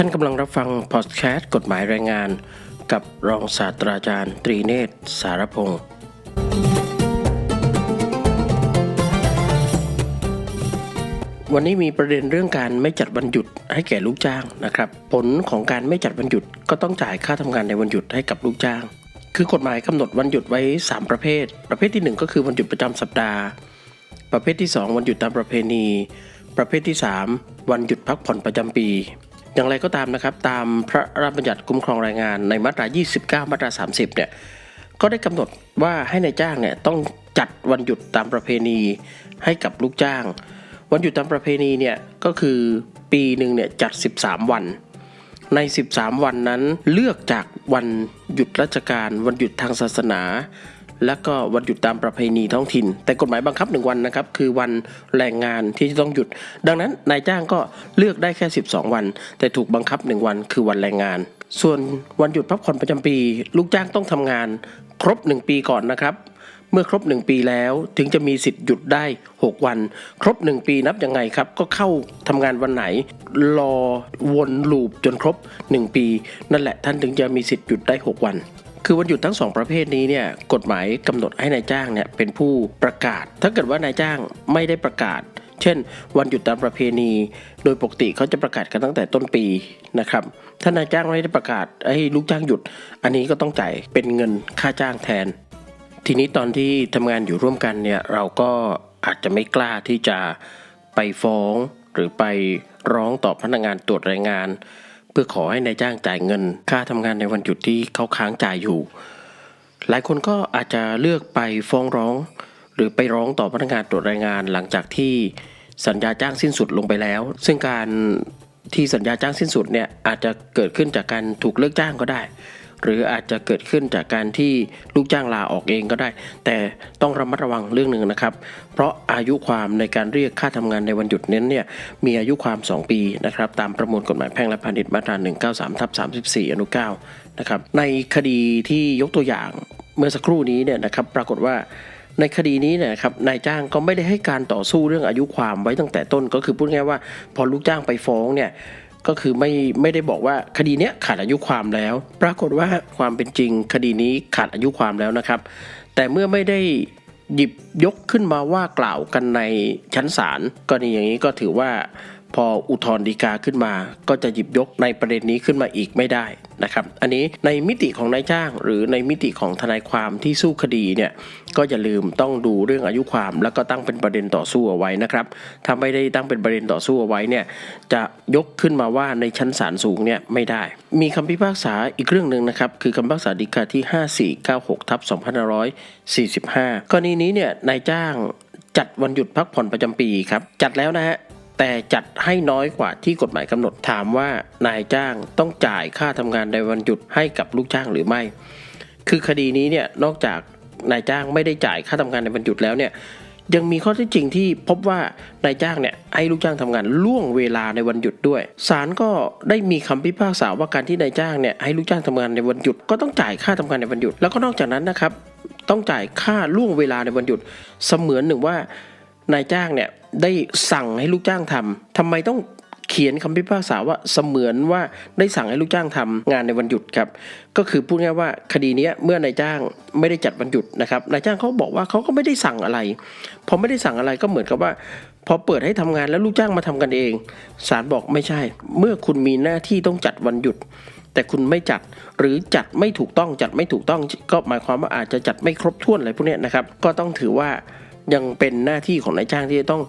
ท่านกำลังรับฟังพอดแคสต์กฎหมายแรงงาน กับรองศาสตราจารย์ ตรีเนตร สารพงศ์วันนี้มีประเด็นเรื่องการไม่จัดวันหยุดให้แก่ลูกจ้างนะครับ ผลของการไม่จัดวันหยุดก็ต้องจ่ายค่าทำงานในวันหยุดให้กับลูกจ้าง คือกฎหมายกำหนดวันหยุดไว้ 3 ประเภท ประเภทที่ 1 ก็คือวันหยุดประจำสัปดาห์ ประเภทที่ 2 วันหยุดตามประเพณี ประเภทที่ 3 วันหยุดพักผ่อนประจำปี อย่างไรก็ตามนะครับ ตามพระราชบัญญัติคุ้มครองแรงงานในมาตรา 29 มาตรา 30 เนี่ย ก็ได้กำหนดว่าให้ในายจ้างเนี่ยต้องจัดวันหยุดตามประเพณีให้กับลูกจ้าง วันหยุดตามประเพณีเนี่ยก็คือปีหนึ่งเนี่ยจัด 13 วัน ใน 13 วันนั้นเลือกจากวันหยุดราชการ วันหยุดทางศาสนา และก็วันหยุดตามประเพณีท้องถิ่น แต่กฎหมายบังคับหนึ่งวันนะครับ คือวันแรงงานที่จะต้องหยุด ดังนั้นนายจ้างก็เลือกได้แค่ 12 วัน แต่ถูกบังคับหนึ่งวันคือวันแรงงาน ส่วนวันหยุดพักผ่อนประจำปี ลูกจ้างต้องทำงานครบ 1 ปีก่อนนะครับเมื่อครบ 1 ปีแล้วถึงจะมีสิทธิ์หยุดได้ 6 วัน ครบ 1 ปีนับยังไงครับ ก็เข้าทำงานวันไหน รอวนลูปจนครบ 1 ปี นั่นแหละท่านถึงจะมีสิทธิ์หยุดได้ 6 วัน คือวันหยุดทั้งสองประเภทนี้เนี่ยกฎหมายกำหนดให้นายจ้างเนี่ยเป็นผู้ประกาศ ถ้าเกิดว่านายจ้างไม่ได้ประกาศ เช่น วันหยุดตามประเพณี โดยปกติเขาจะประกาศกันตั้งแต่ต้นปีนะครับถ้านายจ้างไม่ได้ประกาศให้ลูกจ้างหยุด อันนี้ก็ต้องจ่ายเป็นเงินค่าจ้างแทน ทีนี้ตอนที่ทำงานอยู่ร่วมกันเนี่ยเราก็อาจจะไม่กล้าที่จะไปฟ้อง หรือไปร้องต่อพนักงานตรวจแรงงาน พื่อขอให้นายจ้างจ่ายเงิน ค่าทำงานในวันหยุดที่เขาค้างจ่ายอยู่ หลายคนก็อาจจะเลือกไปฟ้องร้อง หรือไปร้องต่อพนักงานตรวจแรงงานหลังจากที่สัญญาจ้างสิ้นสุดลงไปแล้ว ซึ่งการที่สัญญาจ้างสิ้นสุดเนี่ยอาจจะเกิดขึ้นจากการถูกเลิกจ้างก็ได้ หรืออาจจะเกิดขึ้นจากการที่ลูกจ้างลาออกเองก็ได้ แต่ต้องระมัดระวังเรื่องหนึ่งนะครับ เพราะอายุความในการเรียกค่าทำงานในวันหยุดเน้นเนี่ยมีอายุความ 2 ปีนะครับตามประมวลกฎหมายแพ่งและพาณิชย์มาตรา 193ทับ34 อนุ9นะครับในคดีที่ยกตัวอย่างเมื่อสักครู่นี้เนี่ยนะครับปรากฏว่าในคดีนี้เนี่ยนะครับนายจ้างก็ไม่ได้ให้การต่อสู้เรื่องอายุความไว้ตั้งแต่ต้นก็คือพูดง่ายว่าพอลูกจ้างไปฟ้องเนี่ย ก็คือไม่ไม่ได้บอกว่าคดีเนี้ยขาดอายุความแล้ว ปรากฏว่าความเป็นจริงคดีนี้ขาดอายุความแล้วนะครับ แต่เมื่อไม่ได้หยิบยกขึ้นมาว่ากล่าวกันในชั้นศาลกรณีอย่างนี้ก็ถือว่าพออุทธรณ์ฎีกาขึ้นมา ก็จะหยิบยกในประเด็นนี้ขึ้นมาอีกไม่ได้ นะครับ อันนี้ในมิติของนายจ้าง หรือในมิติของทนายความที่สู้คดีเนี่ยก็อย่าลืมต้องดูเรื่องอายุความ แล้วก็ตั้งเป็นประเด็นต่อสู้เอาไว้นะครับ ถ้าไม่ได้ตั้งเป็นประเด็นต่อสู้เอาไว้เนี่ยจะยกขึ้นมาว่าในชั้นศาลสูงเนี่ยไม่ได้ มีคำพิพากษาอีกเรื่องหนึ่งนะครับคือคำพิพากษาฎีกาที่ 5496ทับ2545 กรณีนี้เนี่ยนายจ้างจัดวันหยุดพักผ่อนประจำปีครับ จัดแล้วนะฮะ แต่จัดให้น้อยกว่าที่กฎหมายกำหนดถามว่านายจ้างต้องจ่ายค่าทำงานในวันหยุดให้กับลูกจ้างหรือไม่ คือคดีนี้เนี่ยนอกจากนายจ้างไม่ได้จ่ายค่าทำงานในวันหยุดแล้วเนี่ยยังมีข้อเท็จจริงที่พบว่านายจ้างเนี่ยให้ลูกจ้างทำงานล่วงเวลาในวันหยุดด้วยศาลก็ได้มีคำพิพากษาว่าการที่นายจ้างเนี่ยให้ลูกจ้างทำงานในวันหยุด ก็ต้องจ่ายค่าทำงานในวันหยุด แล้วก็นอกจากนั้นนะครับ ต้องจ่ายค่าล่วงเวลาในวันหยุด เสมือนหนึ่งว่านายจ้างเนี่ย ได้สั่งให้ลูกจ้างทำทำไมต้องเขียนคำพิพากษาว่าเสมือนว่าได้สั่งให้ลูกจ้างทำงานในวันหยุดครับ ก็คือพูดง่ายว่าคดีนี้เมื่อนายจ้างไม่ได้จัดวันหยุดนะครับนายจ้างเขาบอกว่าเขาก็ไม่ได้สั่งอะไรพอไม่ได้สั่งอะไรก็เหมือนกับว่า พอเปิดให้ทำงานแล้วลูกจ้างมาทำกันเองศาลบอกไม่ใช่ เมื่อคุณมีหน้าที่ต้องจัดวันหยุด แต่คุณไม่จัดหรือจัดไม่ถูกต้องจัดไม่ถูกต้องก็หมายความว่าอาจจะจัดไม่ครบถ้วนอะไรพวกนี้นะครับก็ต้องถือว่า ยังเป็นหน้าที่ของนายจ้างที่จะต้อง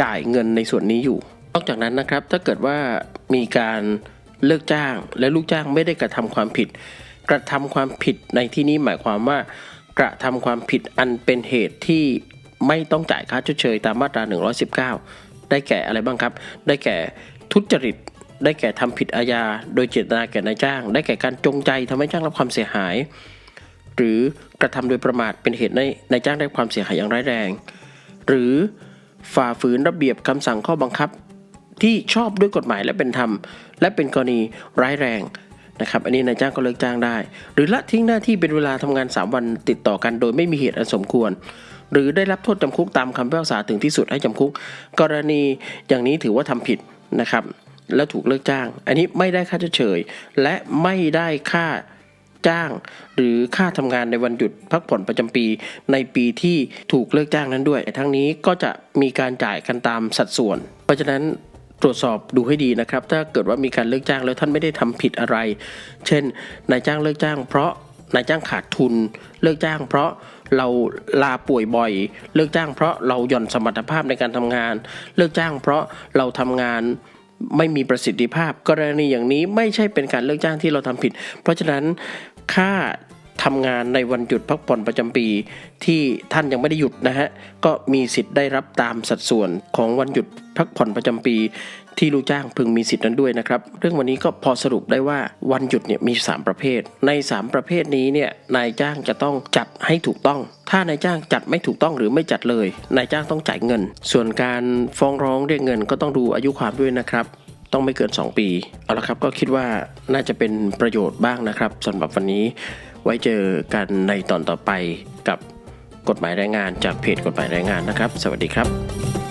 จ่ายเงินในส่วนนี้อยู่ นอกจากนั้นนะครับ ถ้าเกิดว่ามีการเลิกจ้างและลูกจ้างไม่ได้กระทำความผิด กระทำความผิดในที่นี้หมายความว่า กระทำความผิดอันเป็นเหตุที่ไม่ต้องจ่ายค่าชดเชยตามมาตรา 119 ได้แก่อะไรบ้างครับ ได้แก่ทุจริต ได้แก่ทำผิดอาญา โดยเจตนาแก่นายจ้าง ได้แก่การจงใจทำให้จ้างรับความเสียหาย หรือกระทำโดยประมาทเป็นเหตุให้นายจ้างได้ความเสียหายอย่างร้ายแรง หรือฝ่าฝืนระเบียบคำสั่งข้อบังคับ ที่ชอบด้วยกฎหมายและเป็นธรรม และเป็นกรณีร้ายแรงนะครับ อันนี้นายจ้างก็เลิกจ้างได้ หรือละทิ้งหน้าที่เป็นเวลาทำงาน 3 วันติดต่อกันโดยไม่มีเหตุอันสมควร หรือได้รับโทษจำคุกตามคำพิพากษาถึงที่สุดให้จำคุก กรณีอย่างนี้ถือว่าทำผิดนะครับและถูกเลิกจ้าง อันนี้ไม่ได้ค่าชดเชย และไม่ได้ค่า จ้าง หรือค่าทำงานในวันหยุดพักผ่อนประจำปี ในปีที่ถูกเลิกจ้างนั้นด้วย ทั้งนี้ก็จะมีการจ่ายกันตามสัดส่วน เพราะฉะนั้นตรวจสอบดูให้ดีนะครับ ถ้าเกิดว่ามีการเลิกจ้างแล้วท่านไม่ได้ทำผิดอะไร เช่นนายจ้างเลิกจ้าง เพราะนายจ้างขาดทุน เลิกจ้าง เพราะเราลาป่วยบ่อย เลิกจ้าง เพราะเราหย่อนสมรรถภาพในการทำงาน เลิกจ้าง เพราะเราทำงานไม่มีประสิทธิภาพ กรณีอย่างนี้ไม่ใช่เป็นการเลิกจ้างที่เราทำผิด เพราะฉะนั้น ค่าทำงานในวันหยุดพักผ่อนประจำปี ที่ท่านยังไม่ได้หยุดนะฮะก็มีสิทธิ์ได้รับตามสัดส่วนของวันหยุดพักผ่อนประจำปี ที่ลูกจ้างพึงมีสิทธิ์นั้นด้วยนะครับ เรื่องวันนี้ก็พอสรุปได้ว่าวันหยุดเนี่ยมี 3 ประเภท ใน 3 ประเภทนี้เนี่ยนายจ้างจะต้องจัดให้ถูกต้อง ถ้านายจ้างจัดไม่ถูกต้องหรือไม่จัดเลย นายจ้างต้องจ่ายเงิน ส่วนการฟ้องร้องเรียกเงินก็ต้องดูอายุความด้วยนะครับ ต้องไม่เกิน 2 ปี เอาละครับก็คิดว่าน่าจะเป็นประโยชน์บ้างนะครับสำหรับวันนี้ไว้เจอกันในตอนต่อไปกับกฎหมายแรงงานจากเพจกฎหมายแรงงานนะครับ สวัสดีครับ